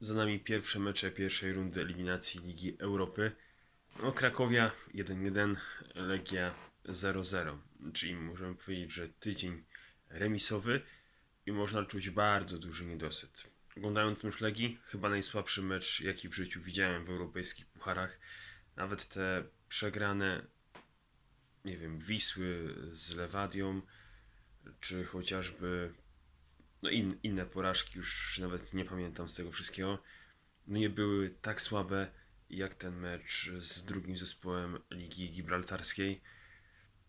Za nami pierwsze mecze pierwszej rundy eliminacji Ligi Europy. No, Krakowia 1-1, Legia 0-0. Czyli możemy powiedzieć, że tydzień remisowy i można czuć bardzo duży niedosyt. Oglądając mecz Legii, chyba najsłabszy mecz, jaki w życiu widziałem w europejskich pucharach. Nawet te przegrane, nie wiem, Wisły z Lewadią, czy chociażby no in, inne porażki, już nawet nie pamiętam z tego wszystkiego, no nie były tak słabe jak ten mecz z drugim zespołem Ligi Gibraltarskiej.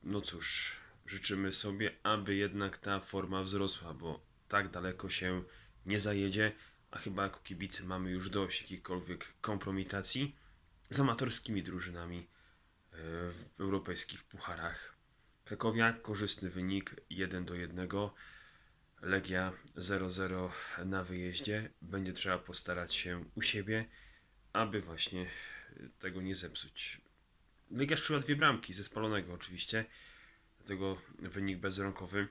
No cóż, życzymy sobie, aby jednak ta forma wzrosła, bo tak daleko się nie zajedzie, a chyba jako kibicy mamy już dość jakichkolwiek kompromitacji z amatorskimi drużynami e, w europejskich pucharach. Krakowia, korzystny wynik 1 do 1. Legia 0-0 na wyjeździe. Będzie trzeba postarać się u siebie, aby właśnie tego nie zepsuć. Legia strzeliła dwie bramki ze spalonego oczywiście, dlatego wynik bezrąkowy.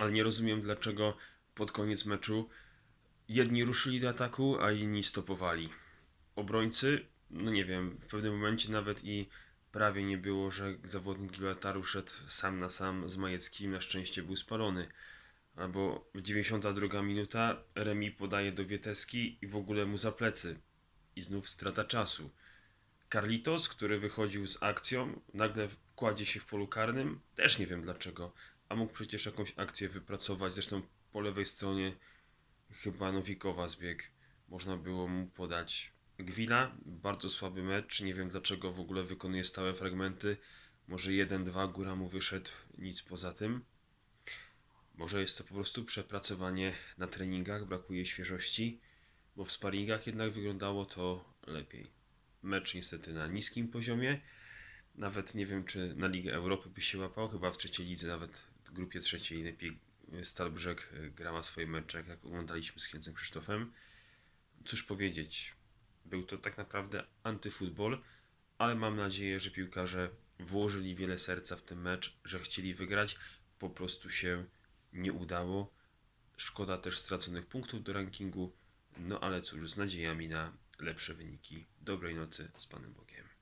Ale nie rozumiem dlaczego pod koniec meczu jedni ruszyli do ataku, a inni stopowali. Obrońcy, no nie wiem, w pewnym momencie nawet i prawie nie było, że zawodnik Gibraltaru szedł sam na sam z Majeckim, na szczęście był spalony. Albo w 92 minuta Remi podaje do Wieteski i w ogóle mu za plecy. I znów strata czasu. Carlitos, który wychodził z akcją, nagle kładzie się w polu karnym. Też nie wiem dlaczego. A mógł przecież jakąś akcję wypracować. Zresztą po lewej stronie chyba Nowikowa zbieg. Można było mu podać Gwila. Bardzo słaby mecz. Nie wiem dlaczego w ogóle wykonuje stałe fragmenty. Może 1-2 góra mu wyszedł. Nic poza tym. Może jest to po prostu przepracowanie na treningach, brakuje świeżości, bo w sparingach jednak wyglądało to lepiej. Mecz niestety na niskim poziomie. Nawet nie wiem, czy na Ligę Europy by się łapał. Chyba w trzeciej lidze, nawet w grupie trzeciej lepiej Stalbrzeg grała swoje mecze, jak oglądaliśmy z księdzem Krzysztofem. Cóż powiedzieć, był to tak naprawdę antyfutbol, ale mam nadzieję, że piłkarze włożyli wiele serca w ten mecz, że chcieli wygrać. Po prostu się nie udało. Szkoda też straconych punktów do rankingu. No ale cóż, z nadziejami na lepsze wyniki. Dobrej nocy z Panem Bogiem.